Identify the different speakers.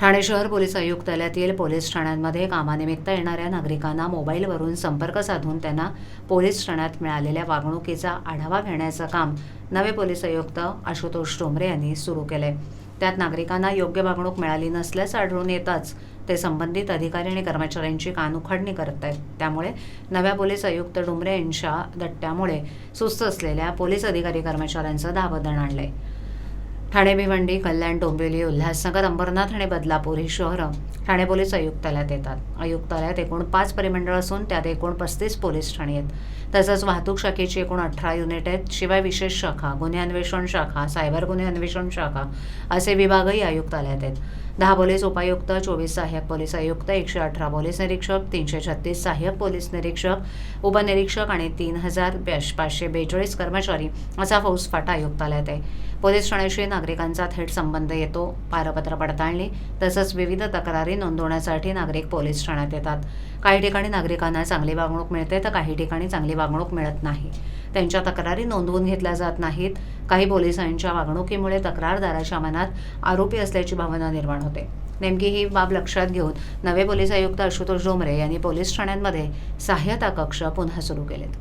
Speaker 1: ठाणे शहर police आयुक्तालयातील police ठाण्यांमध्ये कामानिमित्त येणाऱ्या नागरिकांना मोबाईलवरून संपर्क साधून त्यांना पोलीस ठाण्यात मिळालेल्या वागणुकीचा आढावा घेण्याचं काम नवे पोलीस आयुक्त आशुतोष टोमरे यांनी सुरू केले त्यात नागरिकांना योग्य वागणूक मिळाली नसल्याचं आढळून येताच ते संबंधित अधिकारी आणि कर्मचाऱ्यांची कानुखडणी करत आहेत. त्यामुळे नव्या पोलीस आयुक्त डुमरे यांच्या दट्ट्यामुळे सुस्त असलेल्या पोलीस अधिकारी कर्मचाऱ्यांचं धावदण आणलंय. ठाणे भिवंडी कल्याण डोंबिवली उल्हासनगर अंबरनाथ आणि बदलापूर ही शहरं ठाणे पोलीस आयुक्तालयात येतात. आयुक्तालयात एकूण पाच परिमंडळ असून त्यात एकूण पस्तीस पोलीस ठाणी आहेत. तसंच वाहतूक शाखेची एकूण अठरा युनिट आहेत शिवाय विशेष शाखा गुन्हे अन्वेषण शाखा सायबर गुन्हे अन्वेषण शाखा असे विभागही आयुक्तालयात आहेत. दहा पोलीस उपायुक्त चोवीस सहाय्यक पोलीस आयुक्त एकशे अठरा पोलीस निरीक्षक तीनशे छत्तीस सहाय्यक पोलीस निरीक्षक उपनिरीक्षक आणि तीन हजार पाचशे बेचाळीस कर्मचारी असा फौजफाटा आयुक्तालयात आहे. पोलीस ठाण्याशी नागरिकांचा थेट संबंध येतो. पारपत्र पडताळणी तसंच विविध तक्रारी नोंदवण्यासाठी नागरिक पोलीस ठाण्यात येतात. काही ठिकाणी नागरिकांना चांगली वागणूक मिळते तर काही ठिकाणी चांगली वागणूक मिळत नाही. त्यांच्या तक्रारी नोंदवून घेतल्या जात नाहीत. काही पोलिसांच्या वागणुकीमुळे तक्रारदाराच्या मनात आरोपी असल्याची भावना निर्माण होते. नेमकी ही बाब लक्षात घेऊन नवे पोलीस आयुक्त आशुतोष डोंबरे यांनी पोलीस ठाण्यांमध्ये सहाय्यता कक्ष पुन्हा सुरू केलेत.